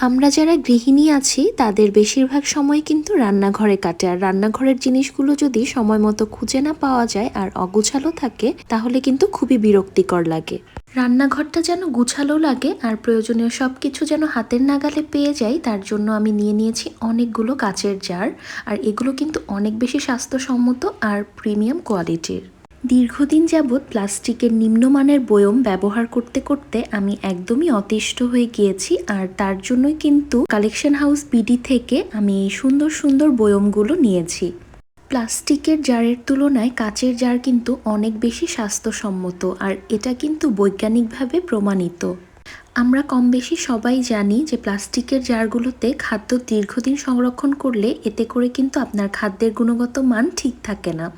আমরা যারা গৃহিণী আছি, তাদের বেশিরভাগ সময় কিন্তু রান্নাঘরে কাটে। আর রান্নাঘরের জিনিসগুলো যদি সময় মতো খুঁজে না পাওয়া যায় আর অগুছালো থাকে, তাহলে কিন্তু খুবই বিরক্তিকর লাগে। রান্নাঘরটা যেন গুছালো লাগে আর প্রয়োজনীয় সব কিছু যেন হাতের নাগালে পেয়ে যাই তার জন্য আমি নিয়ে নিয়েছি অনেকগুলো কাচের জার। আর এগুলো কিন্তু অনেক বেশি স্বাস্থ্যসম্মত আর প্রিমিয়াম কোয়ালিটির। দীর্ঘদিন যাবৎ প্লাস্টিকের নিম্নমানের বয়ম ব্যবহার করতে করতে আমি একদমই অতিষ্ঠ হয়ে গিয়েছি, আর তার জন্যই কিন্তু কালেকশন হাউস বিডি থেকে আমি এই সুন্দর সুন্দর বয়মগুলো নিয়েছি। প্লাস্টিকের জারের তুলনায় কাচের জার কিন্তু অনেক বেশি স্বাস্থ্যসম্মত, আর এটা কিন্তু বৈজ্ঞানিকভাবে প্রমাণিত। আমরা কম বেশি সবাই জানি যে প্লাস্টিকের জারগুলোতে খাদ্য দীর্ঘদিন সংরক্ষণ করলে এতে করে কিন্তু আপনার খাদ্যের গুণগত মান ঠিক থাকে না।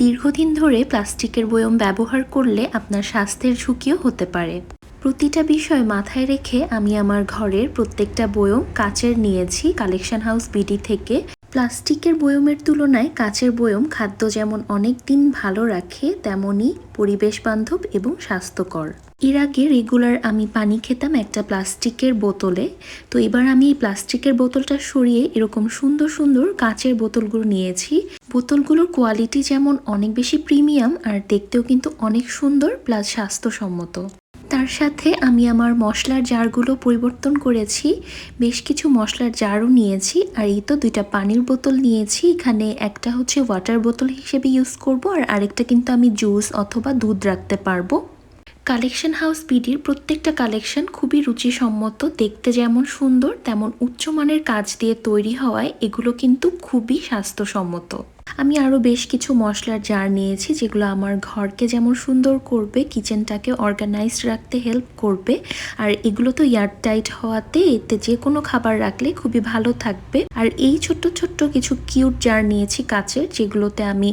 দীর্ঘদিন ধরে প্লাস্টিকের বয়ম ব্যবহার করলে আপনার স্বাস্থ্যের ঝুঁকিও হতে পারে। প্রতিটা বিষয় মাথায় রেখে আমি আমার ঘরের প্রত্যেকটা বয়ম কাচের নিয়েছি। কালেকশন হাউস বিডি থেকে প্লাস্টিকের বয়মের তুলনায় কাচের বয়ম খাদ্য যেমন অনেক দিন ভালো রাখে তেমনই পরিবেশ বান্ধব এবং স্বাস্থ্যকর। এর আগে রেগুলার আমি পানি খেতাম একটা প্লাস্টিকের বোতলে। তো এবার আমি এই প্লাস্টিকের বোতলটা সরিয়ে এরকম সুন্দর সুন্দর কাঁচের বোতলগুলো নিয়েছি। বোতলগুলোর কোয়ালিটি যেমন অনেক বেশি প্রিমিয়াম আর দেখতেও কিন্তু অনেক সুন্দর প্লাস স্বাস্থ্যসম্মত। তার সাথে আমি আমার মশলার জারগুলো পরিবর্তন করেছি। বেশ কিছু মশলার জারও নিয়েছি আর এই তো দুইটা পানির বোতল নিয়েছি। এখানে একটা হচ্ছে ওয়াটার বোতল হিসেবে ইউজ করব আর আরেকটা কিন্তু আমি জুস অথবা দুধ রাখতে পারব। কালেকশন হাউস বিডির প্রত্যেকটা কালেকশন খুবই রুচিসম্মত, দেখতে যেমন সুন্দর, তেমন উচ্চমানের কাজ দিয়ে তৈরি হওয়ায় এগুলো কিন্তু খুবই স্বাস্থ্যসম্মত। আমি আরও বেশ কিছু মশলার জার নিয়েছি যেগুলো আমার ঘরকে যেমন সুন্দর করবে কিচেনটাকে অর্গানাইজড রাখতে হেল্প করবে, আর এগুলো তো এয়ার টাইট হওয়াতে এতে যে কোনো খাবার রাখলে খুবই ভালো থাকবে। আর এই ছোট্ট ছোট্ট কিছু কিউট জার নিয়েছি কাচের, যেগুলোতে আমি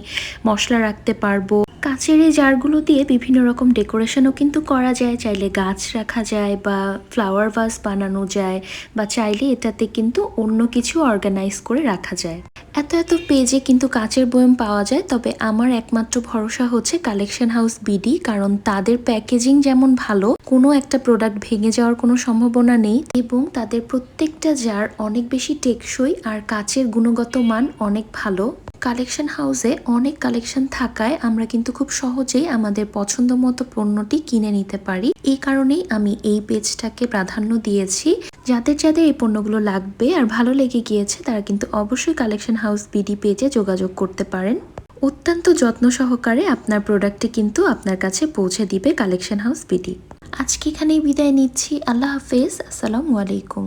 মশলা রাখতে পারব। কাচের এই জারগুলো দিয়ে বিভিন্ন রকম ডেকোরেশনও কিন্তু করা যায়। চাইলে গাছ রাখা যায় বা ফ্লাওয়ার ভাস বানানো যায় বা চাইলে এটাতে কিন্তু অন্য কিছু অর্গানাইজ করে রাখা যায়। এত এত পেজে কিন্তু কাঁচের বয়ম পাওয়া যায়, তবে আমার একমাত্র ভরসা হচ্ছে কালেকশন হাউস বিডি, কারণ তাদের প্যাকেজিং যেমন ভালো, কোনো একটা প্রোডাক্ট ভেঙে যাওয়ার কোনো সম্ভাবনা নেই এবং তাদের প্রত্যেকটা জার অনেক বেশি টেকসই আর কাচের গুণগত মান অনেক ভালো। কালেকশন হাউসে অনেক কালেকশন থাকায় আমরা কিন্তু খুব সহজেই আমাদের পছন্দ মতো পণ্যটি কিনে নিতে পারি। এই কারণেই আমি এই পেজটাকে প্রাধান্য দিয়েছি। যাদের যাদের এই পণ্যগুলো লাগবে আর ভালো লেগে গিয়েছে, তারা কিন্তু অবশ্যই কালেকশন হাউস বিডি পেজে যোগাযোগ করতে পারেন। অত্যন্ত যত্ন সহকারে আপনার প্রোডাক্টটি কিন্তু আপনার কাছে পৌঁছে দিবে কালেকশন হাউস বিডি আজকে এখানেই বিদায় নিচ্ছি। আল্লাহ হাফেজ। আসসালামু আলাইকুম।